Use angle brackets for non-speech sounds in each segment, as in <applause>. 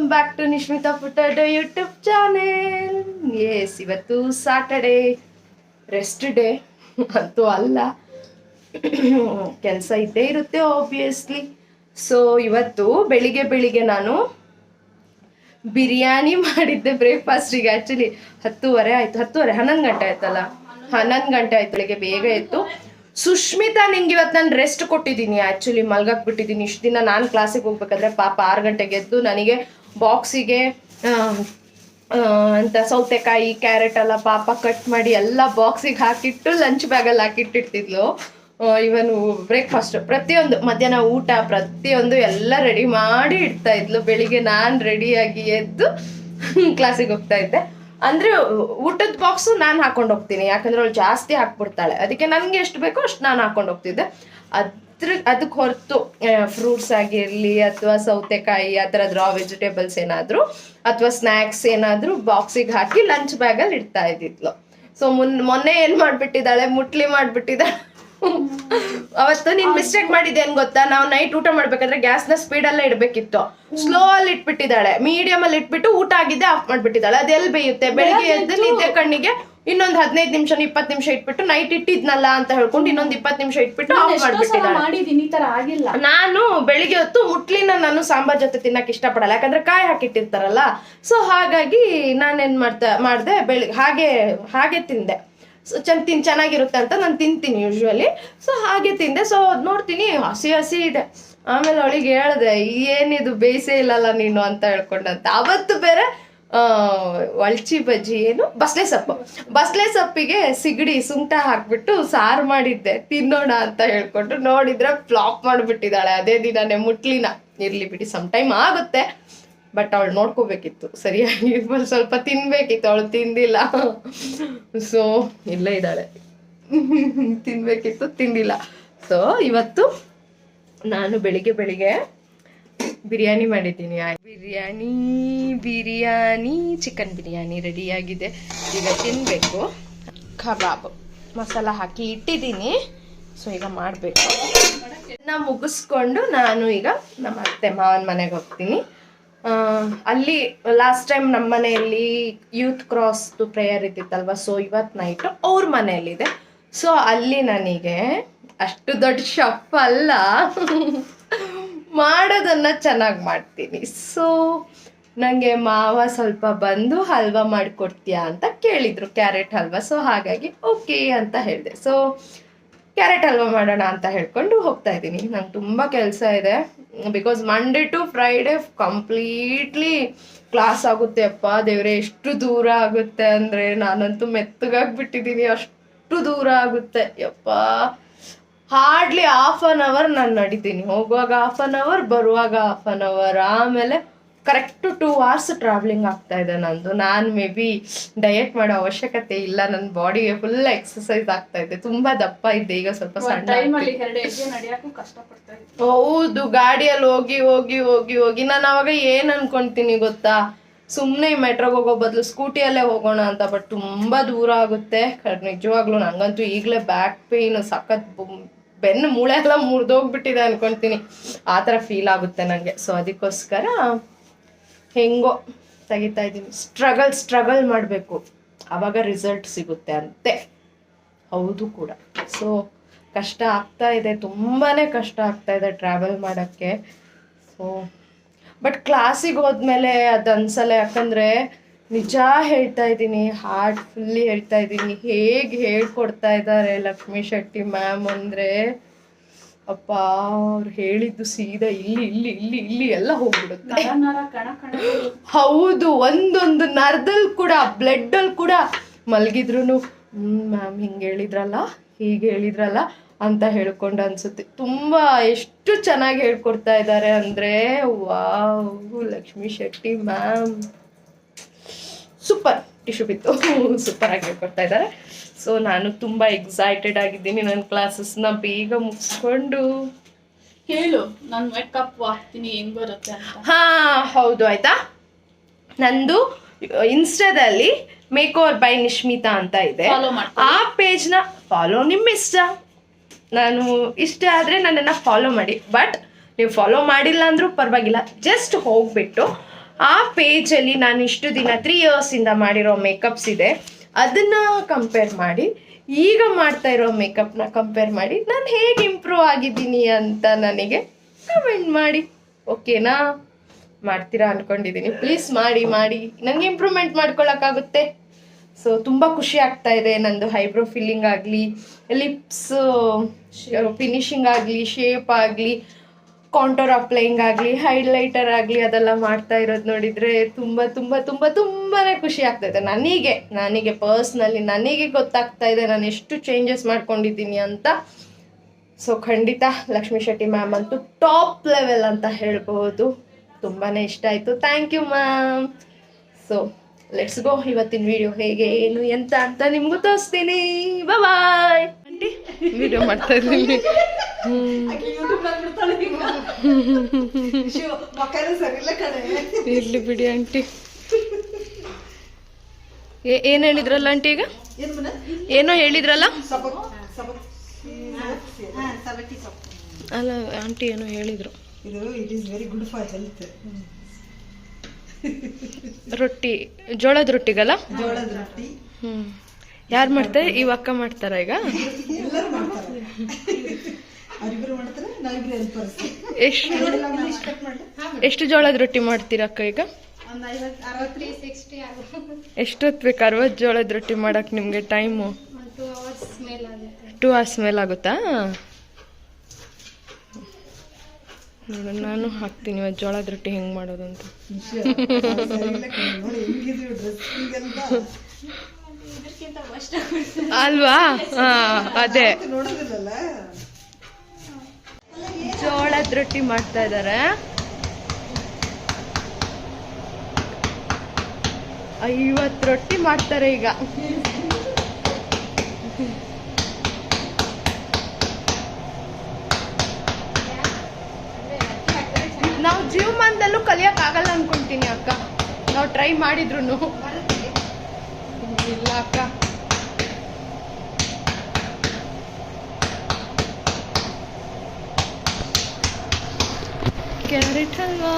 Welcome back to Nishmita potato YouTube channel yes ಇವತ್ತು Saturday rest day ಅಂತೂ ಅಲ್ಲ. ಕೆಲಸ ಇದ್ದೇ ಇರುತ್ತೆ ಆಬ್ವಿಯಸ್ಲಿ ಸೊ ಇವತ್ತು ಬೆಳಿಗ್ಗೆ ಬೆಳಿಗ್ಗೆ ನಾನು ಬಿರಿಯಾನಿ ಮಾಡಿದ್ದೆ ಬ್ರೇಕ್ಫಾಸ್ಟಿಗೆ ಆ್ಯಕ್ಚುಲಿ ಹತ್ತುವರೆ ಆಯಿತು. ಹತ್ತುವರೆ, ಹನ್ನೊಂದು ಗಂಟೆ ಆಯ್ತಲ್ಲ? ಹನ್ನೊಂದು ಗಂಟೆ ಆಯ್ತು, ಬೆಳಿಗ್ಗೆ ಬೇಗ ಇತ್ತು ಸುಷ್ಮಿತಾ ನಿಂಗೆ ಇವತ್ತು ನಾನು ರೆಸ್ಟ್ ಕೊಟ್ಟಿದ್ದೀನಿ. ಆ್ಯಕ್ಚುಲಿ ಮಲ್ಗಕ್ಕೆ ಬಿಟ್ಟಿದ್ದೀನಿ ಇಷ್ಟು ದಿನ ನಾನು ಕ್ಲಾಸಿಗೆ ಹೋಗ್ಬೇಕಾದ್ರೆ ಪಾಪ ಆರು ಗಂಟೆಗೆ ಎದ್ದು ನನಗೆ ಬಾಕ್ಸಿಗೆ ಅಂತ ಸೌತೆಕಾಯಿ, ಕ್ಯಾರೆಟ್ ಎಲ್ಲ ಪಾಪ ಕಟ್ ಮಾಡಿ ಎಲ್ಲ ಬಾಕ್ಸಿಗೆ ಹಾಕಿಟ್ಟು ಲಂಚ್ ಬ್ಯಾಗಲ್ಲಿ ಹಾಕಿಟ್ಟಿರ್ತಿದ್ಲು. ಇವನು ಬ್ರೇಕ್ಫಾಸ್ಟ್ ಪ್ರತಿಯೊಂದು ಮಧ್ಯಾಹ್ನ ಊಟ ಪ್ರತಿಯೊಂದು ಎಲ್ಲ ರೆಡಿ ಮಾಡಿ ಇಡ್ತಾ ಇದ್ಲು. ಬೆಳಿಗ್ಗೆ ನಾನು ರೆಡಿಯಾಗಿ ಎದ್ದು <laughs> ಕ್ಲಾಸಿಗೆ ಹೋಗ್ತಾ ಇದ್ದೆ. ಅಂದ್ರೆ ಊಟದ ಬಾಕ್ಸು ನಾನು ಹಾಕೊಂಡು ಹೋಗ್ತೀನಿ. ಯಾಕಂದ್ರೆ ಅವಳು ಜಾಸ್ತಿ ಹಾಕ್ಬಿಡ್ತಾಳೆ. ಅದಕ್ಕೆ ನನಗೆ ಎಷ್ಟು ಬೇಕೋ ಅಷ್ಟು ನಾನು ಹಾಕೊಂಡು ಹೋಗ್ತಿದ್ದೆ. ಅದ್ರ ಅದಕ್ಕೆ ಹೊರತು ಫ್ರೂಟ್ಸ್ ಆಗಿರಲಿ ಅಥವಾ ಸೌತೆಕಾಯಿ, ಆ ಥರದ ರಾ ವೆಜಿಟೇಬಲ್ಸ್ ಏನಾದರೂ ಅಥವಾ ಸ್ನ್ಯಾಕ್ಸ್ ಏನಾದರೂ ಬಾಕ್ಸಿಗೆ ಹಾಕಿ ಲಂಚ್ ಬ್ಯಾಗಲ್ಲಿ ಇಡ್ತಾ ಇದ್ದಿದ್ಲು. ಸೊ ಮುನ್, ಮೊನ್ನೆ ಏನು ಮಾಡಿಬಿಟ್ಟಿದ್ದಾಳೆ? ಮುಟ್ಲಿ ಮಾಡಿಬಿಟ್ಟಿದ್ದಾಳೆ. <laughs> ಅವತ್ತು ನೀನ್ ಮಿಸ್ಟೇಕ್ ಮಾಡಿದ್ದೆ ಏನ್ ಗೊತ್ತಾ? ನಾವು ನೈಟ್ ಊಟ ಮಾಡ್ಬೇಕಂದ್ರೆ ಗ್ಯಾಸ್ನ ಸ್ಪೀಡ್ ಅಲ್ಲೇ ಇಡ್ಬೇಕಿತ್ತು. ಸ್ಲೋ ಅಲ್ಲಿ ಇಟ್ಬಿಟ್ಟಿದ್ದಾಳೆ. ಮೀಡಿಯಂ ಅಲ್ಲಿ ಇಟ್ಬಿಟ್ಟು ಊಟ ಆಗಿದ್ದೆ ಆಫ್ ಮಾಡ್ಬಿಟ್ಟಿದ್ದಾಳೆ. ಅದೆಲ್ಲ ಬೇಯುತ್ತೆ? ಬೆಳಿಗ್ಗೆ ಎದ್ದು ನಿದ್ದೆ ಕಣ್ಣಿಗೆ ಇನ್ನೊಂದ್ ಹದಿನೈದು ನಿಮಿಷ ಇಪ್ಪತ್ ನಿಮಿಷ ಇಟ್ಬಿಟ್ಟು ನೈಟ್ ಇಟ್ಟಿದ್ನಲ್ಲ ಅಂತ ಹೇಳ್ಕೊಂಡು ಇನ್ನೊಂದ್ ಇಪ್ಪತ್ ನಿಮಿಷ ಇಟ್ಬಿಟ್ಟು ಆಫ್ ಮಾಡ್ಬಿಟ್ಟಿದ್ದಾಳೆ. ಆಗಿಲ್ಲ. ನಾನು ಬೆಳಿಗ್ಗೆ ಹೊತ್ತು ಮುಟ್ಲಿನ ನಾನು ಸಾಂಬಾರ್ ಜೊತೆ ತಿನ್ನಕ್ ಇಷ್ಟಪಡಲ್ಲ. ಯಾಕಂದ್ರೆ ಕಾಯಿ ಹಾಕಿಟ್ಟಿರ್ತಾರಲ್ಲ. ಸೊ ಹಾಗಾಗಿ ನಾನೇನ್ ಮಾಡ್ತಾ ಮಾಡ್ದೆ ಬೆಳಿಗ್ಗೆ ಹಾಗೆ ಹಾಗೆ ತಿಂದೆ. ಸೊ ಚೆನ್ನ ತಿನ್ ಚೆನ್ನಾಗಿರುತ್ತೆ ಅಂತ ನಾನು ತಿಂತೀನಿ ಯೂಶ್ವಲಿ ಸೊ ಹಾಗೆ ತಿಂದೆ. ಸೊ ಅದು ನೋಡ್ತೀನಿ ಹಸಿ ಹಸಿ ಇದೆ. ಆಮೇಲೆ ಅವಳಿಗೆ ಹೇಳಿದೆ ಏನಿದು ಬೇಯಿಸೇ ಇಲ್ಲಲ್ಲ ನೀನು? ಅಂತ ಹೇಳ್ಕೊಂಡಂತ. ಅವತ್ತು ಬೇರೆ ಆ, ಒಳ್ಚಿ ಬಜ್ಜಿ ಏನು? ಬಸ್ಲೆ ಸೊಪ್ಪು. ಬಸ್ಲೆ ಸೊಪ್ಪಿಗೆ ಸಿಗಡಿ ಸುಂಟ ಹಾಕ್ಬಿಟ್ಟು ಸಾರು ಮಾಡಿದ್ದೆ. ತಿನ್ನೋಣ ಅಂತ ಹೇಳ್ಕೊಂಡು ನೋಡಿದ್ರೆ ಫ್ಲಾಪ್ ಮಾಡಿಬಿಟ್ಟಿದ್ದಾಳೆ. ಅದೇ ದಿನನೇ ಮುಟ್ಲಿನ. ಇರ್ಲಿ ಬಿಡಿ ಸಮ್ ಟೈಮ್ ಆಗುತ್ತೆ. ಬಟ್ ಅವಳು ನೋಡ್ಕೋಬೇಕಿತ್ತು. ಸರಿಯಾಗಿ ಸ್ವಲ್ಪ ತಿನ್ಬೇಕಿತ್ತು. ಅವಳು ತಿಂದಿಲ್ಲ. ಸೊ ಇಲ್ಲೇ ಇದ್ದಾಳೆ. ತಿನ್ಬೇಕಿತ್ತು, ತಿಂದಿಲ್ಲ. ಸೊ ಇವತ್ತು ನಾನು ಬೆಳಿಗ್ಗೆ ಬೆಳಿಗ್ಗೆ ಬಿರಿಯಾನಿ ಮಾಡಿದ್ದೀನಿ. ಬಿರಿಯಾನಿ ಬಿರಿಯಾನಿ, ಚಿಕನ್ ಬಿರಿಯಾನಿ ರೆಡಿಯಾಗಿದೆ. ಈಗ ತಿನ್ನಬೇಕು ಕಬಾಬ್ ಮಸಾಲ ಹಾಕಿ ಇಟ್ಟಿದ್ದೀನಿ. ಸೊ ಈಗ ಮಾಡಬೇಕು. ನಾ ಮುಗಿಸ್ಕೊಂಡು ನಾನು ಈಗ ನಮ್ಮ ಅತ್ತೆ ಮಾವನ ಮನೆಗೆ ಹೋಗ್ತೀನಿ. ಅಲ್ಲಿ ಲಾಸ್ಟ್ ಟೈಮ್ ನಮ್ಮ ಮನೆಯಲ್ಲಿ ಯೂತ್ ಕ್ರಾಸ್ ಪ್ರೇಯರ್ ಇದ್ದಿತ್ತಲ್ವ? ಸೊ ಇವತ್ತು ನೈಟ್ ಅವ್ರ ಮನೆಯಲ್ಲಿದೆ. ಸೊ ಅಲ್ಲಿ ನನಗೆ ಅಷ್ಟು ದೊಡ್ಡ ಶಫ್ ಅಲ್ಲ. ಮಾಡೋದನ್ನ ಚೆನ್ನಾಗಿ ಮಾಡ್ತೀನಿ. ಸೊ ನನಗೆ ಮಾವ ಸ್ವಲ್ಪ ಬಂದು ಹಲ್ವಾ ಮಾಡಿಕೊಡ್ತೀಯಾ ಅಂತ ಕೇಳಿದ್ರು. ಕ್ಯಾರೆಟ್ ಹಲ್ವಾ. ಸೊ ಹಾಗಾಗಿ ಓಕೆ ಅಂತ ಹೇಳಿದೆ. ಸೊ ಕ್ಯಾರೆಟ್ ಹಲ್ವಾ ಮಾಡೋಣ ಅಂತ ಹೇಳ್ಕೊಂಡು ಹೋಗ್ತಾ ಇದ್ದೀನಿ. ನಂಗೆ ತುಂಬ ಕೆಲಸ ಇದೆ. Because Monday to Friday completely class ಆಗುತ್ತೆ ಅಪ್ಪ. ದೇವ್ರೆ, ಎಷ್ಟು ದೂರ ಆಗುತ್ತೆ ಅಂದರೆ ನಾನಂತೂ ಮೆತ್ತಗಾಗ್ಬಿಟ್ಟಿದ್ದೀನಿ. ಅಷ್ಟು ದೂರ ಆಗುತ್ತೆ. ಯಪ್ಪ. ಹಾರ್ಡ್ಲಿ ಹಾಫ್ ಅನ್ ಅವರ್ ನಾನು ನಡಿತೀನಿ. ಹೋಗುವಾಗ ಹಾಫ್ ಅನ್ ಅವರ್ ಬರುವಾಗ ಹಾಫ್ ಅನ್ ಅವರ್ ಆಮೇಲೆ ಕರೆಕ್ಟ್ ಟೂ ಅವರ್ಸ್ ಟ್ರಾವೆಲಿಂಗ್ ಆಗ್ತಾ ಇದೆ ನಂದು. ನಾನು ಮೇ ಬಿ ಡಯಟ್ ಮಾಡೋ ಅವಶ್ಯಕತೆ ಇಲ್ಲ. ನನ್ನ ಬಾಡಿಗೆ ಫುಲ್ ಎಕ್ಸಸೈಸ್ ಆಗ್ತಾ ಇದೆ. ತುಂಬಾ ದಪ್ಪ ಇದ್ದೆ ಈಗ ಸ್ವಲ್ಪ ಸಣ್ಣ ಹೌದು ಗಾಡಿಯಲ್ಲಿ ಹೋಗಿ ಹೋಗಿ ಹೋಗಿ ಹೋಗಿ. ನಾನು ಅವಾಗ ಏನ್ ಅನ್ಕೊಂತೀನಿ ಗೊತ್ತಾ? ಸುಮ್ಮನೆ ಮೆಟ್ರೋಗೆ ಹೋಗೋ ಬದಲು ಸ್ಕೂಟಿಯಲ್ಲೇ ಹೋಗೋಣ ಅಂತ ಬಟ್ ತುಂಬಾ ದೂರ ಆಗುತ್ತೆ. ನಿಜವಾಗ್ಲೂ ನಂಗಂತೂ ಈಗಲೇ ಬ್ಯಾಕ್ ಪೇನ್ ಸಖತ್ ಬೆನ್ನು ಮೂಳೆ ಎಲ್ಲ ಮುರಿದೋಗ್ಬಿಟ್ಟಿದೆ ಅನ್ಕೊಂತೀನಿ. ಆ ಥರ ಫೀಲ್ ಆಗುತ್ತೆ ನನಗೆ ಸೊ ಅದಕ್ಕೋಸ್ಕರ ಹೆಂಗೋ ತೆಗಿತಾ ಇದ್ದೀನಿ. ಸ್ಟ್ರಗಲ್ ಸ್ಟ್ರಗಲ್ ಮಾಡಬೇಕು. ಆವಾಗ ರಿಸಲ್ಟ್ ಸಿಗುತ್ತೆ ಅಂತೆ. ಹೌದು ಕೂಡ. ಸೊ ಕಷ್ಟ ಆಗ್ತಾ ಇದೆ. ತುಂಬಾ ಕಷ್ಟ ಆಗ್ತಾ ಇದೆ ಟ್ರಾವೆಲ್ ಮಾಡೋಕ್ಕೆ. ಸೊ ಬಟ್ ಕ್ಲಾಸಿಗೆ ಹೋದ್ಮೇಲೆ ಅದು ಅನ್ಸಲ್ಲ. ಯಾಕಂದರೆ ನಿಜ ಹೇಳ್ತಾ ಇದ್ದೀನಿ. ಹಾರ್ಟ್ ಫುಲ್ಲಿ ಹೇಳ್ತಾ ಇದ್ದೀನಿ. ಹೇಗೆ ಹೇಳ್ಕೊಡ್ತಾ ಇದ್ದಾರೆ ಲಕ್ಷ್ಮೀ ಶೆಟ್ಟಿ ಮ್ಯಾಮ್ ಅಂದರೆ ಅಪ್ಪ ಅವ್ರು ಹೇಳಿದ್ದು ಸೀದಾ ಇಲ್ಲಿ ಇಲ್ಲಿ ಇಲ್ಲಿ ಇಲ್ಲಿ ಎಲ್ಲ ಹೋಗ್ಬಿಡುತ್ತೆ. ಹೌದು ಒಂದೊಂದು ನರದಲ್ಲಿ ಕೂಡ ಬ್ಲಡ್ ಅಲ್ಲಿ ಕೂಡ ಮಲಗಿದ್ರು ಹ್ಮ್ ಮ್ಯಾಮ್ ಹಿಂಗೆ ಹೇಳಿದ್ರಲ್ಲ ಹೀಗೆ ಹೇಳಿದ್ರಲ್ಲ ಅಂತ ಹೇಳ್ಕೊಂಡು ಅನ್ಸುತ್ತೆ. ತುಂಬಾ ಎಷ್ಟು ಚೆನ್ನಾಗಿ ಹೇಳ್ಕೊಡ್ತಾ ಇದ್ದಾರೆ ಅಂದ್ರೆ wow Lakshmi Shetty ma'am. Tissue ಬಿತ್ತು ಸೂಪರ್ ಆಗಿ ಹೇಳ್ಕೊಡ್ತಾ ಇದ್ದಾರೆ. ಸೊ ನಾನು ತುಂಬಾ ಎಕ್ಸೈಟೆಡ್ ಆಗಿದ್ದೀನಿ ನನ್ನ ಕ್ಲಾಸಸ್ನ ಬೇಗ ಮುಗಿಸ್ಕೊಂಡು ಹೇಳು ನಾನು ಮೇಕಪ್ ಹಾಕ್ತೀನಿ ಹೆಂಗ್ ಬರುತ್ತೆ ಹಾ ಹೌದು ಆಯ್ತಾ? ನಂದು ಇನ್ಸ್ಟಾದಲ್ಲಿ ಮೇಕ್ ಓವರ್ ಬೈ ನಿಶ್ಮಿತಾ ಅಂತ ಇದೆ. ಫಾಲೋ ಪೇಜ್ ಆ ಪೇಜ್ನ ಫಾಲೋ ನಿಮ್ಮ ಇಷ್ಟ. ನಾನು ಇಷ್ಟ ಆದ್ರೆ ನನ್ನನ್ನ ಫಾಲೋ ಮಾಡಿ. ಬಟ್ ನೀವು ಫಾಲೋ ಮಾಡಿಲ್ಲ ಅಂದ್ರೂ ಪರವಾಗಿಲ್ಲ. ಜಸ್ಟ್ ಹೋಗ್ಬಿಟ್ಟು ಆ ಪೇಜಲ್ಲಿ ನಾನು ಇಷ್ಟು ದಿನ ತ್ರೀ ಇಯರ್ಸಿಂದ ಮಾಡಿರೋ ಮೇಕಪ್ಸ್ ಇದೆ. ಅದನ್ನ ಕಂಪೇರ್ ಮಾಡಿ, ಈಗ ಮಾಡ್ತಾ ಇರೋ ಮೇಕಪ್ನ ಕಂಪೇರ್ ಮಾಡಿ, ನಾನು ಹೇಗೆ ಇಂಪ್ರೂವ್ ಆಗಿದ್ದೀನಿ ಅಂತ ನನಗೆ ಕಮೆಂಟ್ ಮಾಡಿ. ಓಕೆನಾ ಮಾಡ್ತೀರಾ ಅಂದ್ಕೊಂಡಿದ್ದೀನಿ ಪ್ಲೀಸ್ ಮಾಡಿ ಮಾಡಿ. ನನಗೆ ಇಂಪ್ರೂವ್ಮೆಂಟ್ ಮಾಡ್ಕೊಳಕ್ಕಾಗುತ್ತೆ. ಸೊ ತುಂಬ ಖುಷಿ ಆಗ್ತಾ ಇದೆ ನಂದು ಹೈಬ್ರೋ ಫಿಲ್ಲಿಂಗ್ ಆಗಲಿ ಲಿಪ್ಸ್ ಫಿನಿಶಿಂಗ್ ಆಗಲಿ ಶೇಪ್ ಆಗಲಿ. ಕಾಂಟೋರ್ ಅಪ್ಲೈಯಿಂಗ್ ಆಗಲಿ ಹೈಲೈಟರ್ ಆಗಲಿ ಅದೆಲ್ಲ ಮಾಡ್ತಾ ಇರೋದು ನೋಡಿದರೆ ತುಂಬ ತುಂಬ ತುಂಬ ತುಂಬಾ ಖುಷಿ ಆಗ್ತಾ ಇದೆ ನನಗೆ ನನಗೆ ಪರ್ಸ್ನಲಿ ನನಗೆ ಗೊತ್ತಾಗ್ತಾ ಇದೆ ನಾನು ಎಷ್ಟು ಚೇಂಜಸ್ ಮಾಡ್ಕೊಂಡಿದ್ದೀನಿ ಅಂತ. ಸೊ ಖಂಡಿತ ಲಕ್ಷ್ಮೀ ಶೆಟ್ಟಿ ಮ್ಯಾಮ್ ಅಂತೂ ಟಾಪ್ ಲೆವೆಲ್ ಅಂತ ಹೇಳ್ಬೋದು ತುಂಬಾ ಇಷ್ಟ ಆಯಿತು. Thank you ma'am so let's go ಇವತ್ತಿನ ವಿಡಿಯೋ ಹೇಗೆ, ಏನು, ಎಂತ ಅಂತ ನಿಮಗೂ ತೋರಿಸ್ತೀನಿ. ಬಾಯ್ ಆಂಟಿ ವಿಡಿಯೋ ಮಾಡ್ತಾ ಇದ್ದೀನಿ. ಇರ್ಲಿ ಬಿಡಿ ಆಂಟಿ. ಏನು ಹೇಳಿದ್ರಲ್ಲ ಆಂಟಿ ಈಗ? ಏನೋ ಹೇಳಿದ್ರಲ್ಲ? ಅಲ್ಲ ಆಂಟಿ ಏನೋ ಹೇಳಿದ್ರು. ಇದು it is very good for health ರೊಟ್ಟಿ ಜೋಳದ ರೊಟ್ಟಿಗಲ್ಲ? ಜೋಳದ ರೊಟ್ಟಿ. ಹ್ಮ್. ಯಾರು ಮಾಡ್ತಾರೆ? ಈ ಅಕ್ಕ ಮಾಡ್ತಾರ ಈಗ? ಎಷ್ಟು ಎಷ್ಟು ಜೋಳದ ರೊಟ್ಟಿ ಮಾಡ್ತೀರಾ ಅಕ್ಕ ಈಗ? ಎಷ್ಟೊತ್ತು ಬೇಕು? ಅರವತ್ತು ಜೋಳದ ರೊಟ್ಟಿ ಮಾಡಕ್ ನಿಮ್ಗೆ ಟೈಮು ಟೂ ಅವರ್ಸ್ ಮೇಲೆ ಆಗುತ್ತಾ. ನೋಡೋಣ ನಾನು ಹಾಕ್ತೀನಿ ಇವತ್ತು ಜೋಳದ ರೊಟ್ಟಿ ಹೆಂಗೆ ಮಾಡೋದು ಅಂತ ಅಲ್ವಾ? <laughs> ಹಾ ಅದೇ. ಜೋಳದ ರೊಟ್ಟಿ ಮಾಡ್ತಾ ಇದ್ದಾರೆ ಐವತ್ತು ರೊಟ್ಟಿ ಮಾಡ್ತಾರೆ ಈಗ. ನಾವು ಜೀವಮಾನದಲ್ಲೂ ಕಲಿಯಕ್ ಆಗಲ್ಲ ಅನ್ಕೊಂತೀನಿ ಅಕ್ಕ. ನಾವು ಟ್ರೈ ಮಾಡಿದ್ರು ಇಲ್ಲ ಅಕ್ಕ ಕ್ಯಾರೆಟ್ ಹಲ್ವಾ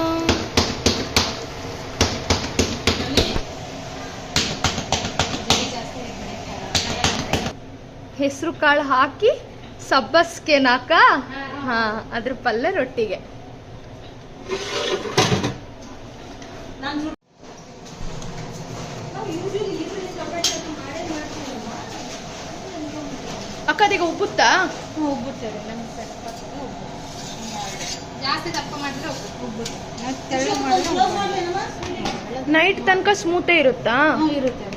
ಹೆಸರು ಕಾಳು ಹಾಕಿ ಸಬ್ಬಸ್ಗೆ ನಾಕ ಹಾ ಅದ್ರ ಪಲ್ಲೆ ರೊಟ್ಟಿಗೆ. ಅಕ್ಕ ಅದೀಗ ಉಬ್ಬುತ್ತಾ ನೈಟ್ ತನಕ ಸ್ಮೂತೇ ಇರುತ್ತಾ? ಇರುತ್ತೆ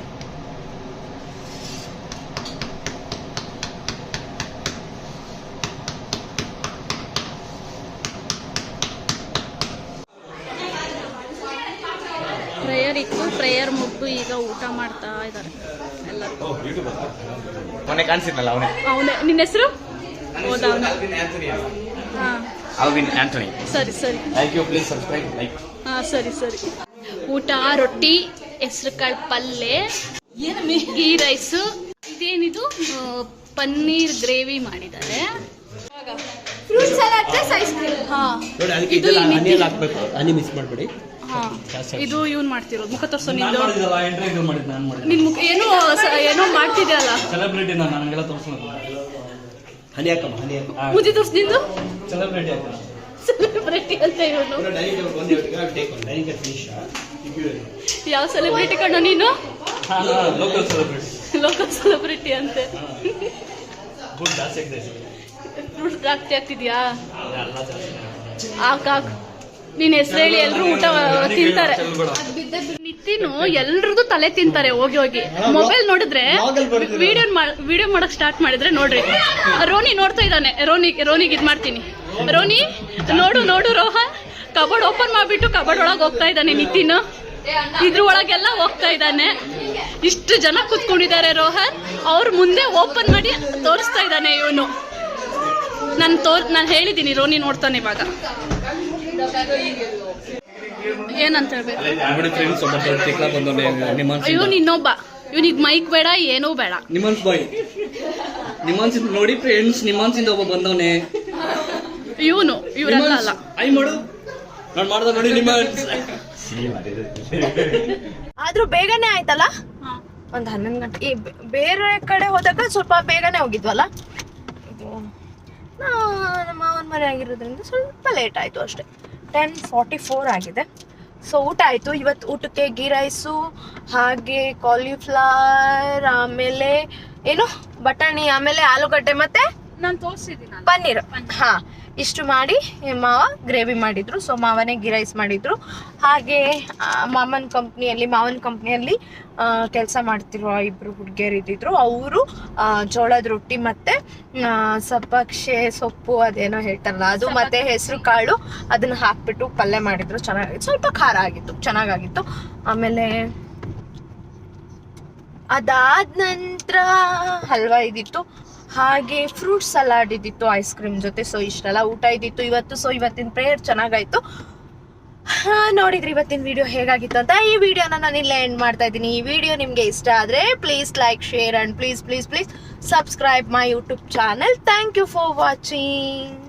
ಪ್ರೇಯರ್ ಇತ್ತು ಪ್ರೇಯರ್ ಮುಗ್ದು ಈಗ ಊಟ ಮಾಡ್ತಾ ಇದ್ದಾರೆ. ಮೊನ್ನೆ ಕಾಣಿಸಿದ್ನಲ್ಲ ಅವನೇ. ಅವನೇ. ನಿನ್ನ ಹೆಸರು? ಹೌದಾ ಹಾ. ಅಲ್ವಿನ್ ಆಂಟನಿ ಸರಿ ಸರಿ. Thank you please subscribe like ಹಾ ಸರಿ ಸರಿ. ಊಟ ರೊಟ್ಟಿ ಹೆಸರು ಕಾಳು ಪಲ್ಯ ಈ ರೈಸು. ಇದೇನಿದು? ಪನ್ನೀರ್ ಗ್ರೇವಿ ಮಾಡಿದ್ದಾರೆ. Fruit salad plus ice cream. ಹಾ. ನೋಡಿ ಅದಕ್ಕೆ ಇದು ಹನಿ ಮಿಸ್ ಮಾಡಬೇಡಿ. ಹಾ. ಇದು ಇವನ್ ಮಾಡ್ತಿರೋದು. ಮುಖ ತೋರ್ಸೋ ನಿಂದು. ಇಂಟರ್ವ್ಯೂ ಮಾಡಿದ್ ನಾನು ಮಾಡಿದೆ ನಿನ್ ಮುಖ ಏನೋ ಸ- ಏನೋ ಮಾಡ್ತಿದ್ಯಲ್ಲ. ಸೆಲೆಬ್ರಿಟಿ ನಾನು ನನಗೆಲ್ಲ ತೋರಿಸ್ಬೋದು ಹನಿ ಹಾಕಮ್ಮ ಹನಿ ಹಾಕ ಮುದಿ ತೋರ್ಸ್ ನಿಂದು. ಸೆಲೆಬ್ರಿಟಿ ಹಾಕ ಸೆಲೆಬ್ರಿಟಿ ಅಂತ ಇವನು ಯಾವ ಸೆಲೆಬ್ರಿಟಿ ಕಣ್ಣ ನೀನು? ಲೋಕಲ್ ಸೆಲೆಬ್ರಿಟಿ ಲೋಕಲ್ ಸೆಲೆಬ್ರಿಟಿ ಅಂತೆ. ಗುಡ್ ಜಾಸ್ತಿ ಜಾಸ್ತಿ ಆಗ್ತಿದ್ಯಾ? ಎಲ್ಲ ಜಾಸ್ತಿ ಆಕ್ ನೀನ್ ಹೆಸರು ಹೇಳಿ ಎಲ್ರು ಊಟ ತಿಂತಾರೆ. ನಿತ್ತಿನು ಎಲ್ರದ್ದು ತಲೆ ತಿಂತಾರೆ ಹೋಗಿ ಹೋಗಿ. ಮೊಬೈಲ್ ನೋಡಿದ್ರೆ ವಿಡಿಯೋ ವಿಡಿಯೋ ಮಾಡಕ್ ಸ್ಟಾರ್ಟ್ ಮಾಡಿದ್ರೆ ನೋಡ್ರಿ. ರೋನಿ ನೋಡ್ತಾ ಇದ್ದಾನೆ. ರೋನಿ, ರೋನಿಗೆ ಇದ್ ಮಾಡ್ತೀನಿ. ರೋನಿ, ನೋಡು ನೋಡು ರೋಹನ್ ಕಬೋರ್ಡ್ ಓಪನ್ ಮಾಡ್ಬಿಟ್ಟು ಕಬೋರ್ಡ್ ಒಳಗೆ ಹೋಗ್ತಾ ಇದ್ದಾನೆ ನಿತಿನ್. ಇದ್ರ ಒಳಗೆಲ್ಲ ಹೋಗ್ತಾ ಇದ್ದಾನೆ. ಇಷ್ಟು ಜನ ಕುತ್ಕೊಂಡಿದ್ದಾರೆ ರೋಹನ್ ಅವ್ರ ಮುಂದೆ ಓಪನ್ ಮಾಡಿ ತೋರಿಸ್ತಾ ಇದ್ದಾನೆ ಇವನು. ನಾನು ತೋರ್, ನಾನು ಹೇಳಿದ್ದೀನಿ ರೋನಿ ನೋಡ್ತಾನೆ ಇವಾಗ. ಏನಂತ ಹೇಳ್ಬೇಕು? ಆಲ್ರೆಡಿ ಫ್ರೆಂಡ್ಸ್ ಒಬ್ಬ ತಿಕ್ಲ ಬಂದವನೆ ನಿಮ್ಮನ್ಸ್ ಇವನ್ ಇನ್ನೊಬ್ಬ ಇವನಿಗೆ ಮೈಕ್ ಬೇಡ ಏನೂ ಬೇಡ. ನಿಮ್ಮನ್ಸ್ ಬಾಯ್. ನಿಮ್ಮನ್ಸ್ ನೋಡಿ ಫ್ರೆಂಡ್ಸ್ ನಿಮ್ಮನ್ಸಿಂದ ಒಬ್ಬ ಬಂದವನೆ. ಇವನು ಇವರೆಲ್ಲ ಅಲ್ಲ. ಐ ಮಾಡು. ನಾನು ಮಾಡ್ದ ನೋಡಿ ನಿಮ್ಮ ಆದ್ರೂ ಬೇಗನೆ ಆಯ್ತಲ್ಲ? ಒಂದ್ ಹನ್ನೊಂದು ಗಂಟೆ ಬೇರೆ ಕಡೆ ಹೋದಾಗ ಸ್ವಲ್ಪ ಬೇಗನೆ ಹೋಗಿದ್ವಲ್ಲ ಇದು ನಾವು ನಮ್ಮ ಮಾವನ ಮನೆ ಆಗಿರೋದ್ರಿಂದ ಸ್ವಲ್ಪ ಲೇಟ್ ಆಯಿತು ಅಷ್ಟೇ. ಟೆನ್ ಫಾರ್ಟಿ ಫೋರ್ ಆಗಿದೆ. ಸೊ ಊಟ ಆಯಿತು. ಇವತ್ತು ಊಟಕ್ಕೆ ಗೀ ರೈಸು ಹಾಗೆ ಕಾಲಿಫ್ಲವರ್ ಆಮೇಲೆ ಏನು ಬಟಾಣಿ ಆಮೇಲೆ ಆಲೂಗಡ್ಡೆ ಮತ್ತೆ ನಾನು ತೋರಿಸಿದ್ದೀನಿ ಪನ್ನೀರ್. ಹಾ. ಇಷ್ಟು ಮಾಡಿ ಮಾವ ಗ್ರೇವಿ ಮಾಡಿದ್ರು. ಸೊ ಮಾವನೇ ಗೀ ರೈಸ್ ಮಾಡಿದ್ರು. ಹಾಗೆ ಮಾಮನ್ ಕಂಪ್ನಿಯಲ್ಲಿ ಮಾವನ್ ಕಂಪ್ನಿಯಲ್ಲಿ ಕೆಲಸ ಮಾಡ್ತಿರುವ ಇಬ್ರು ಹುಡುಗಿಯರು ಇದ್ದಿದ್ರು ಅವರು ಜೋಳದ ರೊಟ್ಟಿ ಮತ್ತೆ ಸಬ್ಬಕ್ಷೆ ಸೊಪ್ಪು ಅದೇನೋ ಹೇಳ್ತಾರಲ್ಲ ಅದು ಮತ್ತೆ ಹೆಸರು ಕಾಳು ಅದನ್ನ ಹಾಕ್ಬಿಟ್ಟು ಪಲ್ಯ ಮಾಡಿದ್ರು. ಚೆನ್ನಾಗಿತ್ತು ಸ್ವಲ್ಪ ಖಾರ ಆಗಿತ್ತು ಚೆನ್ನಾಗಾಗಿತ್ತು. ಆಮೇಲೆ ಅದಾದ ನಂತರ ಹಲ್ವಾ ಇದ್ದಿತ್ತು ಹಾಗೆ ಫ್ರೂಟ್ ಸಲಾಡ್ ಇದ್ದಿತ್ತು ಐಸ್ ಕ್ರೀಮ್ ಜೊತೆ ಸೊ ಇಷ್ಟೆಲ್ಲ ಊಟ ಇದ್ದಿತ್ತು. ಇವತ್ತು ಸೊ ಇವತ್ತಿನ ಪ್ರೇಯರ್ ಚೆನ್ನಾಗಾಯ್ತು. ನೋಡಿದ್ರಿ ಇವತ್ತಿನ ವಿಡಿಯೋ ಹೇಗಾಗಿತ್ತು ಅಂತ. ಈ ವಿಡಿಯೋನ ನಾನು ಇಲ್ಲೇ ಎಂಡ್ ಮಾಡ್ತಾ ಇದ್ದೀನಿ. ಈ ವಿಡಿಯೋ ನಿಮಗೆ ಇಷ್ಟ ಆದರೆ please like share and please please please subscribe my YouTube channel thank you for watching